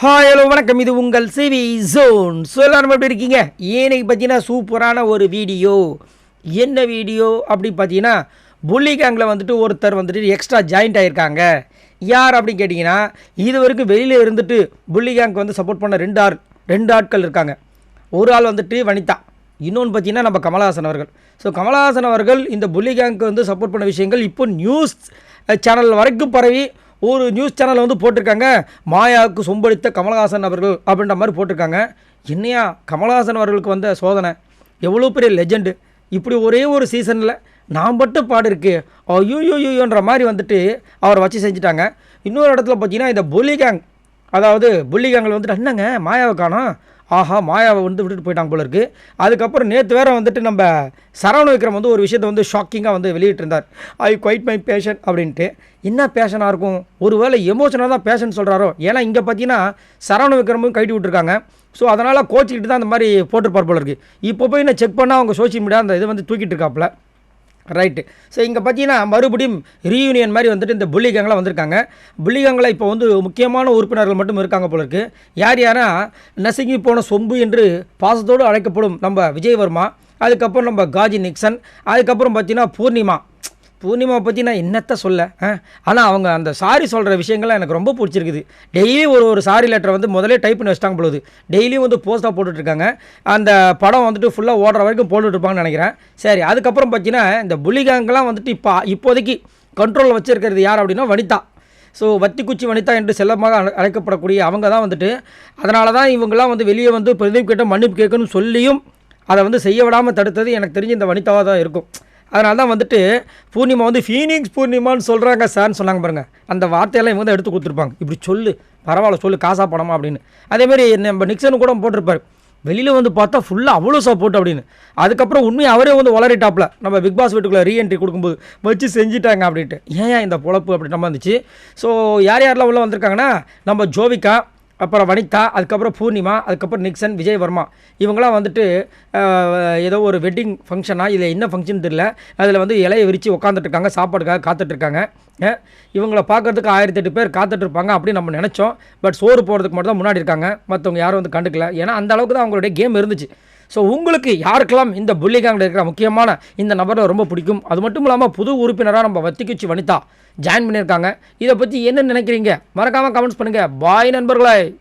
Hi hello வணக்கம். இது உங்கள் சிவி ஜோன் ஸோ எல்லாரும் எப்படி இருக்கீங்க? ஏனைக்கு பார்த்தீங்கன்னா சூப்பரான ஒரு வீடியோ. என்ன வீடியோ? அப்படி பார்த்தீங்கன்னா புள்ளி கேங்கில் வந்துட்டு ஒருத்தர் வந்துட்டு எக்ஸ்ட்ரா ஜாயிண்ட் ஆகியிருக்காங்க யார் அப்படின்னு கேட்டிங்கன்னா இது வரைக்கும் வெளியில் இருந்துட்டு புள்ளி கேங்க்கு வந்து சப்போர்ட் பண்ண ரெண்டு ஆள் ரெண்டு ஆட்கள் இருக்காங்க. ஒரு ஆள் வந்துட்டு வனிதா. இன்னொன்று பார்த்தீங்கன்னா நம்ம கமலஹாசன் அவர்கள். ஸோ கமலஹாசன் அவர்கள் இந்த புள்ளி கேங்க்கு வந்து சப்போர்ட் பண்ண விஷயங்கள் இப்போ நியூஸ் சேனல் வரைக்கும் பரவி ஒரு நியூஸ் சேனலில் வந்து போட்டிருக்காங்க. மாயாவுக்கு சொம்படித்த கமலஹாசன் அவர்கள் அப்படின்ற மாதிரி போட்டிருக்காங்க. என்னையா கமலஹாசன் அவர்களுக்கு வந்த சோதனை? எவ்வளோ பெரிய லெஜெண்டு இப்படி ஒரே ஒரு சீசனில் நான் மட்டும் பாடு இருக்கு. ஐயோயோயோன்ற மாதிரி வந்துட்டு அவரை வச்சு செஞ்சுட்டாங்க. இன்னொரு இடத்துல பார்த்தீங்கன்னா இந்த பொலிகேங் அதாவது புள்ளி வந்துட்டு என்னங்க? மாயாவை காணோம். ஆஹா மாயாவை வந்து விட்டுட்டு போயிட்டாங்க போல இருக்குது அதுக்கப்புறம் நேற்று வேற வந்துட்டு நம்ம சரவண விக்ரம் வந்து ஒரு விஷயத்தை வந்து ஷாக்கிங்காக வந்து வெளியிட்டிருந்தார். ஐ குவைட் மை பேஷன் அப்படின்ட்டு. என்ன பேஷனாக இருக்கும்? ஒருவேளை எமோஷனாக தான் பேஷன் சொல்கிறாரோ ஏன்னா இங்கே பார்த்தீங்கன்னா சரவண விக்ரமும் கட்டி விட்டுருக்காங்க. ஸோ அதனால் கோச்சிக்கிட்டு தான் அந்த மாதிரி போட்டிருப்பார் போல இருக்குது இப்போ போய் நான் செக் பண்ணால் அவங்க சோஷியல் மீடியா அந்த இது வந்து தூக்கிட்டு இருக்காப்புல. ரைட்டு ஸோ இங்கே பார்த்தீங்கன்னா மறுபடியும் ரீயூனியன் மாதிரி வந்துட்டு இந்த புள்ளி வந்திருக்காங்க. புள்ளி கேங்கில் இப்போ வந்து முக்கியமான உறுப்பினர்கள் மட்டும் இருக்காங்க போல இருக்கு. யார் யாரா நசுங்கி போன சொம்பு என்று பாசத்தோடு அழைக்கப்படும் நம்ம விஜயவர்மா அதுக்கப்புறம் நம்ம காஜி நிக்சன் அதுக்கப்புறம் பார்த்தீங்கன்னா பூர்ணிமா. பூர்ணிமா பற்றி நான் என்னத்தை சொல்ல ஆனால் அவங்க அந்த சாரி சொல்கிற விஷயங்கள்லாம் எனக்கு ரொம்ப பிடிச்சிருக்குது. டெய்லியும் ஒரு ஒரு சாரி லெட்டரை வந்து முதலே டைப் பண்ணி வச்சிட்டாங்க பொழுது டெய்லியும் வந்து போஸ்ட்டாக போட்டுட்ருக்காங்க. அந்த படம் வந்துட்டு ஃபுல்லாக ஓடுற வரைக்கும் போட்டுட்ருப்பாங்கன்னு நினைக்கிறேன். சரி அதுக்கப்புறம் பார்த்தீங்கன்னா இந்த புலிகாங்கெலாம் வந்துட்டு இப்போ இப்போதைக்கு கண்ட்ரோலில் வச்சுருக்கிறது யார் அப்படின்னா வனிதா. ஸோ வத்திக்குச்சி வனிதா என்று செல்லமாக அழைக்கப்படக்கூடிய அவங்க தான் வந்துட்டு அதனால தான் இவங்கெல்லாம் வந்து வெளியே வந்து பிரதீப் கிட்ட மன்னிப்பு கேட்கணும்னு சொல்லியும் அதை வந்து செய்ய விடாமல் தடுத்தது எனக்கு தெரிஞ்சு இந்த வனிதாவாக தான் இருக்கும். அதனால தான் வந்துட்டு பூர்ணிமா வந்து ஃபீனிங்ஸ் பூர்ணிமான்னு சொல்கிறாங்க சார்னு சொன்னாங்க பாருங்கள் அந்த வார்த்தையெல்லாம் இவங்க தான் எடுத்து கொடுத்துருப்பாங்க. இப்படி சொல்லு பரவாயில்ல சொல்லு காசா படமா அப்படின்னு. அதேமாரி நம்ம நிக்சனு கூட போட்டிருப்பார். வெளியில் வந்து பார்த்தா ஃபுல்லாக அவ்வளோ சப்போர்ட் அப்படின்னு. அதுக்கப்புறம் உண்மையை அவரே வந்து வளரிட்டாப்பில். நம்ம பிக் பாஸ் வீட்டுக்குள்ளே ரீஎன்ட்ரி கொடுக்கும்போது வச்சு செஞ்சுட்டாங்க அப்படின்ட்டு. ஏன் ஏன் இந்த பொழப்பு அப்படின்ற மாதிரி இருந்துச்சு ஸோ யார் யாரெல்லாம் உள்ளே வந்திருக்காங்கன்னா நம்ம ஜோவிகா அப்புறம் வனிதா அதுக்கப்புறம் பூர்ணிமா அதுக்கப்புறம் நிக்சன் விஜய் வர்மா. இவங்களாம் வந்துட்டு ஏதோ ஒரு வெட்டிங் ஃபங்க்ஷனாக இதில் என்ன ஃபங்க்ஷன் தெரியல. அதில் வந்து இலையை விரித்து உட்காந்துட்ருக்காங்க சாப்பாடுக்காக காத்துட்டு இருக்காங்க இவங்கள பார்க்கறதுக்கு ஆயிரத்தி எட்டு பேர் காத்துட்ருப்பாங்க அப்படின்னு நம்ம நினச்சோம். பட் சோறு போகிறதுக்கு மட்டும் தான் முன்னாடி இருக்காங்க. மற்றவங்க யாரும் வந்து கண்டுக்கல. ஏன்னா அந்த அளவுக்கு தான் அவங்களுடைய கேம் இருந்துச்சு. ஸோ உங்களுக்கு யாருக்கெல்லாம் இந்த புள்ளி கேங்கில் இருக்கிற முக்கியமான இந்த நபரை ரொம்ப பிடிக்கும்? அது மட்டும் இல்லாமல் புது உறுப்பினராக நம்ம வத்திக்குச்சி வனிதா. ஜாயின் பண்ணியிருக்காங்க. இதை பற்றி என்ன நினைக்கிறீங்க? மறக்காமல் கமெண்ட்ஸ் பண்ணுங்கள் பாய் நண்பர்களே.